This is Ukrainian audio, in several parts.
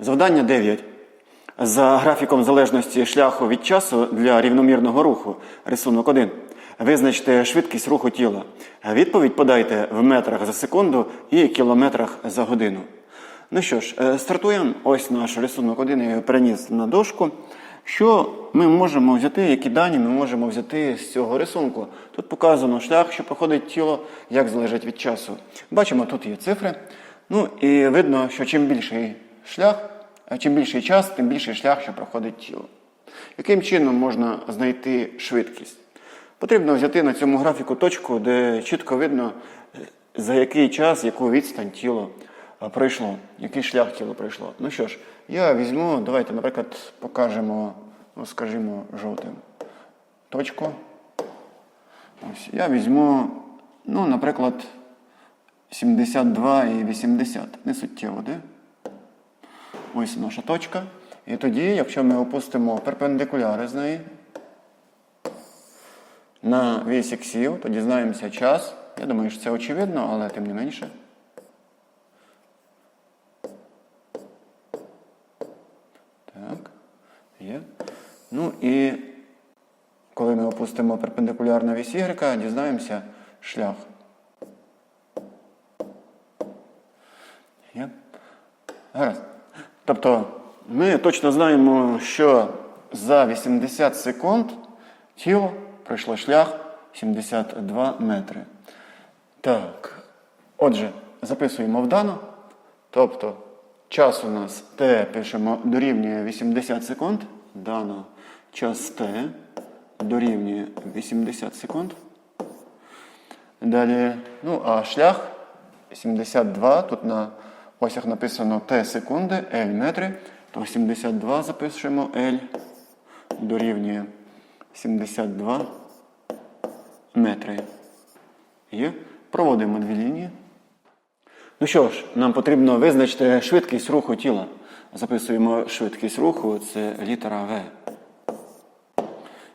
Завдання 9. За графіком залежності шляху від часу для рівномірного руху. Рисунок 1. Визначте швидкість руху тіла. Відповідь подайте в метрах за секунду і кілометрах за годину. Ну що ж, е, стартуємо. Ось наш рисунок 1 я переніс на дошку. Що ми можемо взяти, які дані ми можемо взяти з цього рисунку? Тут показано шлях, що проходить тіло, як залежить від часу. Бачимо, тут є цифри. Ну і видно, що чим більший шлях, чим більший час, тим більший шлях, що проходить тіло. Яким чином можна знайти швидкість? Потрібно взяти на цьому графіку точку, де чітко видно, за який час, яку відстань тіло пройшло, який шлях тіло пройшло. Ну що ж, я візьму, давайте, наприклад, покажемо, ну, скажімо, жовтим точку. Ось, я візьму, ну, наприклад, 72 і 80. Не суттєво, де? Ось наша точка. І тоді, якщо ми опустимо перпендикуляри з неї на вісь іксів, то дізнаємося час. Я думаю, що це очевидно, але тим не менше. Так, є. Ну і коли ми опустимо перпендикуляр на вісь Y, дізнаємося шлях. Тобто ми точно знаємо, що за 80 секунд тіло пройшло шлях 72 метри. Так. Отже, записуємо в дано. Тобто час у нас Т пишемо дорівнює 80 секунд. Дано час Т дорівнює 80 секунд. Далі, ну, а шлях 72. Тут на осях написано Т секунди, L метри. То 72 запишемо L дорівнює 72 метри. Є. Проводимо дві лінії. Ну що ж, нам потрібно визначити швидкість руху тіла. Записуємо швидкість руху, це літера В.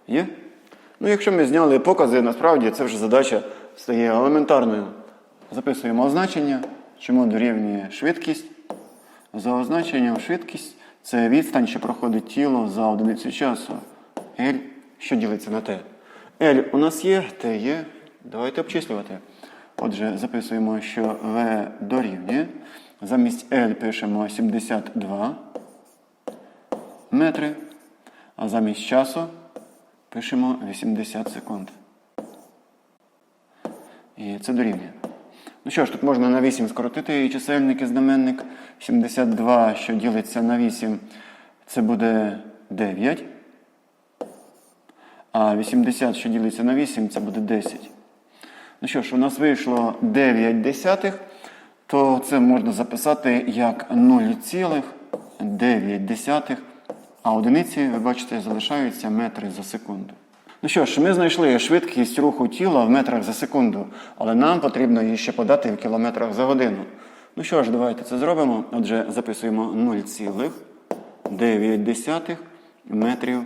Є? Ну, якщо ми зняли покази, насправді це вже задача стає елементарною. Записуємо означення, чому дорівнює швидкість. За означенням швидкість це відстань, що проходить тіло за одиницю часу. L, що ділиться на T. L у нас є, T є. Давайте обчислювати. Отже, записуємо, що V дорівнює. Замість L пишемо 72 метри, а замість часу пишемо 80 секунд. І це дорівнює. Ну що ж, тут можна на 8 скоротити чисельник і знаменник. 72, що ділиться на 8, це буде 9. А 80, що ділиться на 8, це буде 10. Ну що ж, у нас вийшло 9 десятих, то це можна записати як 0,9 десятих, а одиниці, ви бачите, залишаються метри за секунду. Ну що ж, ми знайшли швидкість руху тіла в метрах за секунду, але нам потрібно її ще подати в кілометрах за годину. Ну що ж, давайте це зробимо. Отже, записуємо 0,9 метрів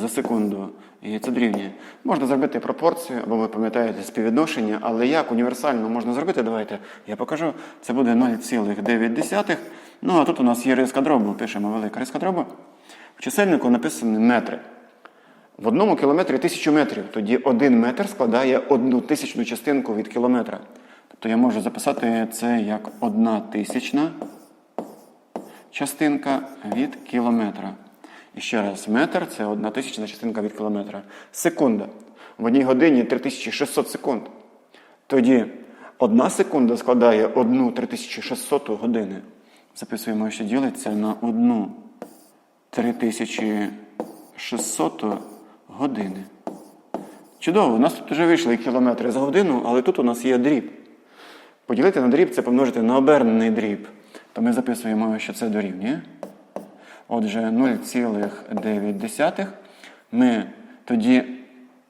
за секунду. І це дорівнює. Можна зробити пропорцію, або ви пам'ятаєте співвідношення, але як універсально можна зробити, давайте я покажу. Це буде 0,9. Ну, а тут у нас є риска дробу. Пишемо велика риска дробу. В чисельнику написано метри. В одному кілометрі тисячу метрів. Тоді один метр складає одну тисячну частинку від кілометра. Тобто я можу записати це як одна тисячна частинка від кілометра. І ще раз, метр це одна тисячна частинка від кілометра. Секунда. В одній годині 3600 секунд. Тоді одна секунда складає одну 3600 години. Записуємо, що ділиться на одну 3600 години. Чудово, у нас тут вже вийшли кілометри за годину, але тут у нас є дріб. Поділити на дріб це помножити на обернений дріб. То ми записуємо, що це дорівнює. Отже, 0,9. Ми тоді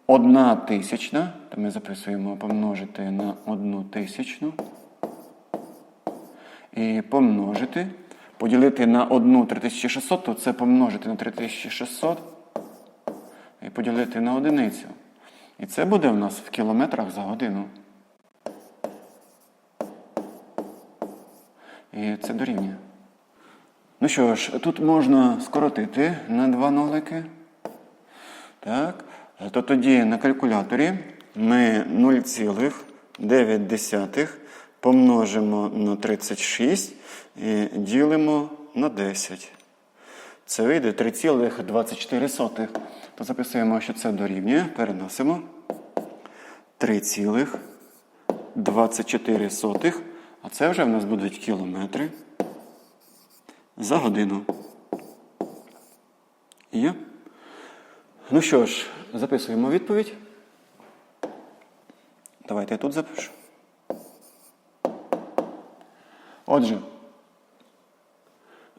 одна тисячна, то ми записуємо помножити на одну тисячну. І помножити. Поділити на 1 3600, то це помножити на 3600 і поділити на одиницю. І це буде в нас в кілометрах за годину. І це дорівнює. Ну що ж, тут можна скоротити на два нолики. Так. То тоді на калькуляторі ми 0,9 помножимо на 36 і ділимо на 10. Це вийде 3,24. То записуємо, що це дорівнює. Переносимо. 3,24. А це вже в нас будуть кілометри за годину. Є? Ну що ж, записуємо відповідь. Давайте я тут запишу. Отже,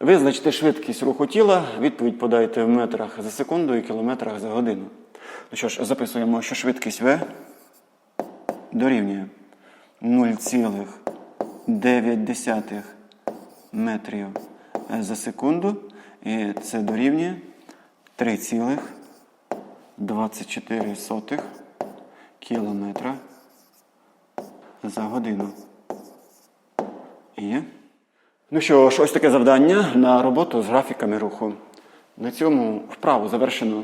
визначте швидкість руху тіла, відповідь подайте в метрах за секунду і кілометрах за годину. Ну що ж, записуємо, що швидкість В дорівнює 0,9 метрів за секунду. І це дорівнює 3,24 кілометра за годину. Є. Ну що ж, ось таке завдання на роботу з графіками руху. На цьому вправу завершено.